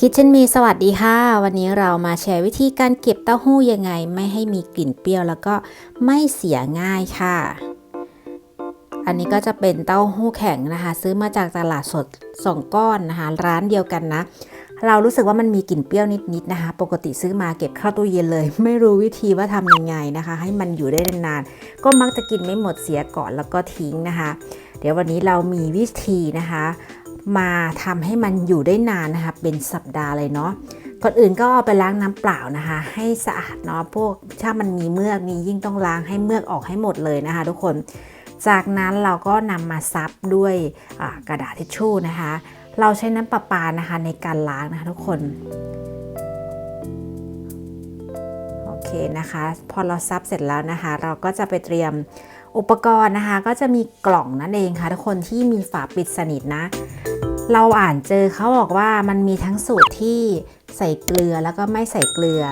คิดเช่นมีสวัสดีค่ะ วันนี้เรามาแชร์วิธีการเก็บเต้าหู้ยังไง ไม่ให้มีกลิ่นเปรี้ยวแล้วก็ไม่เสียง่ายค่ะ อันนี้ก็จะเป็นเต้าหู้แข็งนะคะ ซื้อมาจากตลาดสดสองก้อนนะคะ ร้านเดียวกันนะ เรารู้สึกว่ามันมีกลิ่นเปรี้ยวนิดๆนะคะ ปกติซื้อมาเก็บเข้าตู้เย็นเลย ไม่รู้วิธีว่าทำยังไงนะคะ ให้มันอยู่ได้นานๆก็มักจะกินไม่หมดเสียก่อนแล้วก็ทิ้งนะคะ เดี๋ยววันนี้เรามีวิธีนะคะ มาทำให้มันอยู่ได้นานนะคะเป็นสัปดาห์เลยเนาะก่อนอื่นก็ไปล้างน้ำเปล่านะคะ ให้สะอาดเนาะพวกถ้ามันมีเมือกนี่ยิ่งต้องล้างให้เมือกออกให้หมดเลยนะคะ ทุกคน จากนั้นเราก็นำมาซับด้วยกระดาษทิชชู่นะคะ เราใช้น้ำประปานะคะในการล้างนะคะทุกคนโอเคนะคะ พอเราซับเสร็จแล้วนะคะ เราก็จะไปเตรียมอุปกรณ์นะคะ ก็จะมีกล่องนั่นเองค่ะ ทุกคนที่มีฝาปิดสนิทนะ เราอ่านเจอเขาบอกว่ามันมีทั้งสูตรที่ใส่เกลือแล้วก็ไม่ใส่เกลือ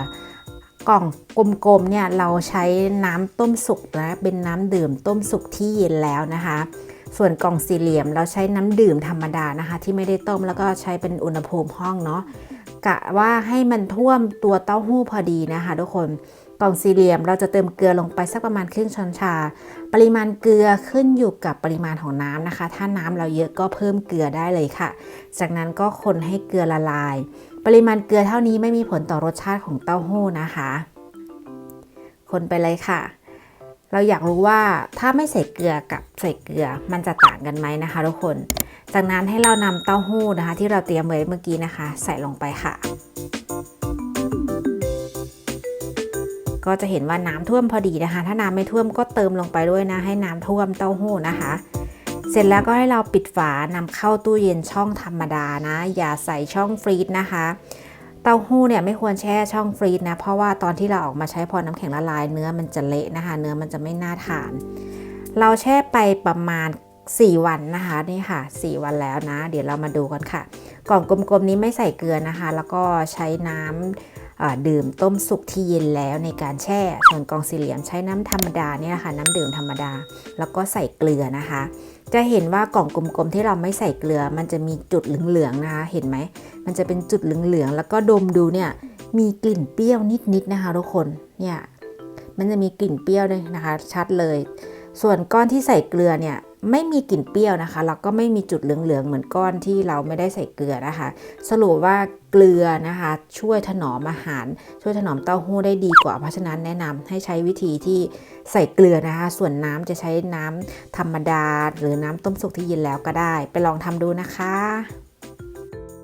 กล่องกลมๆเนี่ยเราใช้น้ำต้มสุกนะเป็นน้ำดื่มต้มสุกที่เย็นแล้วนะคะ ส่วนกล่องสี่เหลี่ยมเราใช้น้ำดื่มธรรมดานะคะ ที่ไม่ได้ต้มแล้วก็ใช้เป็นอุณหภูมิห้องเนาะกะว่าให้มันท่วมตัวเต้าหู้พอดีนะคะ ทุกคนกล่องสี่เหลี่ยมเราจะเติมเกลือลงไปสักประมาณครึ่งช้อนชา ปริมาณเกลือขึ้นอยู่กับปริมาณของน้ำนะคะ ถ้าน้ำเราเยอะก็เพิ่มเกลือได้เลยค่ะ จากนั้นก็คนให้เกลือละลาย ปริมาณเกลือเท่านี้ไม่มีผลต่อรสชาติของเต้าหู้นะคะ คนไปเลยค่ะ เราอยากรู้ว่าถ้าไม่ใส่เกลือกับใส่เกลือมันจะต่างกันไหมนะคะ ทุกคน จากนั้นให้เรานำเต้าหู้นะคะ ที่เราเตรียมไว้เมื่อกี้นะคะ ใส่ลงไปค่ะ ก็จะเห็นว่าน้ำท่วมพอดีนะคะ ถ้าน้ำไม่ท่วมก็เติมลงไปด้วยนะ ให้น้ำท่วมเต้าหู้นะคะ เสร็จแล้วก็ให้เราปิดฝานำเข้าตู้เย็นช่องธรรมดานะ อย่าใส่ช่องฟรีซนะคะ เต้าหู้เนี่ยไม่ควรแช่ช่องฟรีซนะ เพราะว่าตอนที่เราออกมาใช้พอน้ำแข็งละลายเนื้อมันจะเละนะคะ เนื้อมันจะไม่น่าทาน เราแช่ไปประมาณ 4 วันนะคะนี่ค่ะ 4 วันแล้วนะ เดี๋ยวเรามาดูกันค่ะ กล่องกลมๆนี้ไม่ใส่เกลือนะคะ แล้วก็ใช้น้ำ ดื่มต้มสุกที่เย็นแล้วในการแช่ ส่วนกองสี่เหลี่ยมใช้น้ำธรรมดาเนี่ยนะคะน้ำดื่มธรรมดา แล้วก็ใส่เกลือนะคะ จะเห็นว่ากล่องกลมๆที่เราไม่ใส่เกลือ มันจะมีจุดเหลืองๆนะคะ เห็นไหม มันจะเป็นจุดเหลืองๆแล้วก็ดมดูเนี่ยมีกลิ่นเปรี้ยวนิดๆนะคะทุกคนเนี่ยมันจะมีกลิ่นเปรี้ยวเลยนะคะ ชัดเลย ส่วนก้อนที่ใส่เกลือเนี่ย ไม่มีกลิ่นเปรี้ยวนะคะ แล้วก็ไม่มีจุดเหลืองๆ เหมือนก้อนที่เราไม่ได้ใส่เกลือนะคะ สรุปว่าเกลือนะคะ ช่วยถนอมอาหาร ช่วยถนอมเต้าหู้ได้ดีกว่า เพราะฉะนั้นแนะนำให้ใช้วิธีที่ใส่เกลือนะคะ ส่วนน้ำจะใช้น้ำธรรมดา หรือน้ำต้มสุกที่เย็นแล้วก็ได้ ไปลองทำดูนะคะ